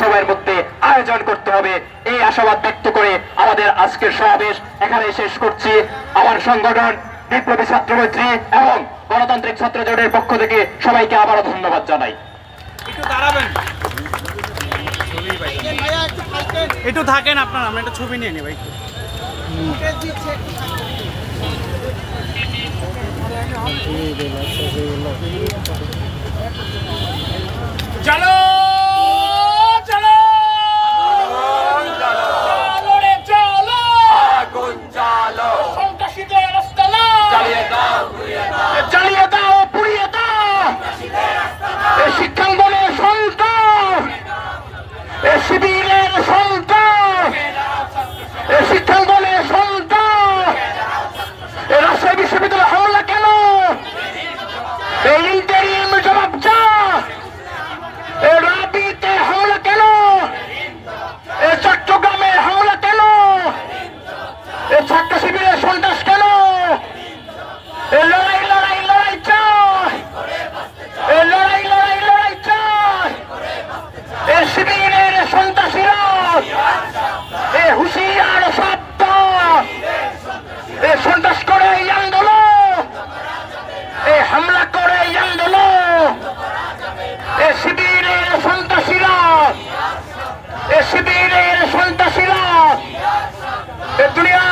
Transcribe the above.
সময়ের মধ্যে আয়োজন করতে হবে। এই আশাবাদ ব্যক্ত করে আমাদের আজকের সমাবেশ এখানে শেষ করছি। আমার সংগঠন বিপ্লবী ছাত্র মৈত্রী এবং গণতান্ত্রিক ছাত্র জোটের পক্ষ থেকে সবাইকে আবারও ধন্যবাদ জানাই। একটু থাকেন আপনারা আমরা একটা ছবি নিয়ে নিই ভাই চলো tertulia